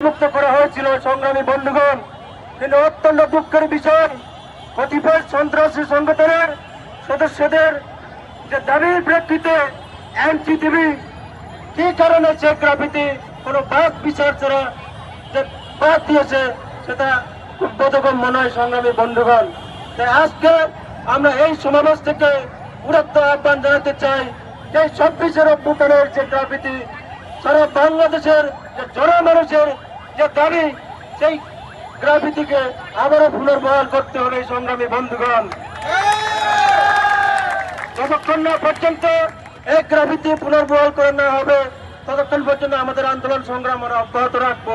মুক্ত করা হয়েছিল সংগ্রামী বন্ধুগণ। কিন্তু অত্যন্ত দুঃখের বিষয়, কতিপয় সন্ত্রাসী সংগঠনের সদস্যদের যে দাবির প্রেক্ষিতে এনসিটিভি কি কারণে চেক গ্রাফিতি, কোনো বাদ বিচার ছাড়া যে বাদ দিয়েছে, সেটা খুব বোধগম মনে হয় সংগ্রামী বন্ধুগণ। তাই আজকে আমরা এই সমাবেশ থেকে উড়াত্ত আহ্বান জানাতে চাই যে চব্বিশের অভ্যুত্থানের যে গ্রাফিতি, সারা বাংলাদেশের যে জনমানুষের যে দাবি, সেই গ্রাফিতিকে আবারও পুনর্বহাল করতে এই সংগ্রামী বন্ধুগণ। যতক্ষণ না পর্যন্ত এই গ্রাফিতি পুনর্বহাল করে না হবে, ততক্ষণ পর্যন্ত আমাদের আন্দোলন সংগ্রাম আমরা অব্যাহত রাখব,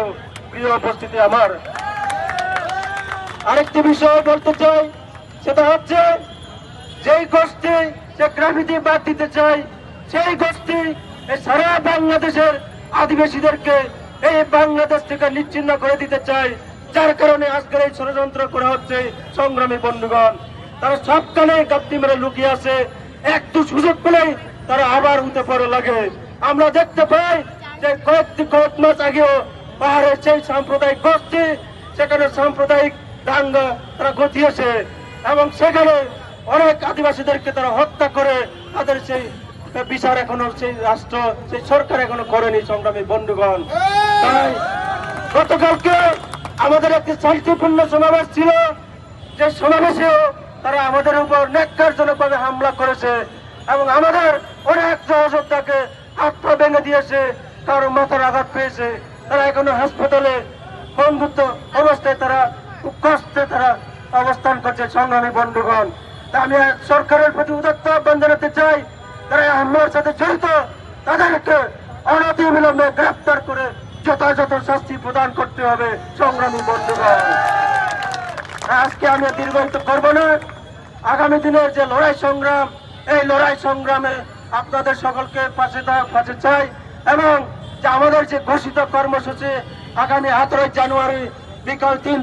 প্রিয় উপস্থিতি আমার। আরেকটি বিষয় বলতে চাই, সেটা হচ্ছে যেই গোষ্ঠী, যে গ্রাফিতি বাদ দিতে চায় সেই গোষ্ঠী সারা বাংলাদেশের আদিবাসীদেরকে এই বাংলাদেশ থেকে নিচ্ছিন্ন করে দিতে চায় যার কারণে আজকের এই ষড়যন্ত্র করা হচ্ছে সংগ্রামী বন্ধুগণ। তারা সবখানে গাপ্তি মেরে লুকিয়ে আছে একটু সুযোগ পেলেই তারা আবার উঠে পড়ে লাগে। আমরা দেখতে পাই যে কয়েকটি কয়েক মাস আগেও পাহাড়ের সেই সাম্প্রদায়িক গোষ্ঠী, সেখানে সাম্প্রদায়িক দাঙ্গা তারা গতিয়েছে এবং সেখানে অনেক আদিবাসীদেরকে তারা হত্যা করে তাদের সেই বিচার এখনও সেই রাষ্ট্র, সেই সরকার এখনও করেনি সংগ্রামী বন্ধুগণ। গতকালকে আমাদের একটি শান্তিপূর্ণ সমাবেশ ছিল। যে সমাবেশেও তারা আমাদের উপর ন্যাক্কারজনকভাবে হামলা করেছে এবং আমাদের অনেক সহযোদ্ধাকে হাত পা ভেঙে দিয়েছে, কারও মাথার আঘাত পেয়েছে। তারা এখনও হাসপাতালে বন্ধুত্ব অবস্থায় তারা কষ্টে তারা অবস্থান করছে সংগ্রামী বন্ধুগণ। তা আমি সরকারের প্রতি উদাত্ত আহ্বান জানাতে চাই তারা হামলার সাথে জড়িত, তাদেরকে অনতি বিলম্বে গ্রেপ্তার করে যথাযথ শাস্তি প্রদান করতে হবে, সংগ্রামী বন্ধুগণ। আজকে আমি দীর্ঘায়িত করব না। আগামী দিনের যে লড়াই সংগ্রাম, এই লড়াই সংগ্রামে আপনাদের সকলকে পাশে পাশে চাই এবং আমাদের যে ঘোষিত কর্মসূচি, আগামী আঠারোই জানুয়ারি বিকাল তিন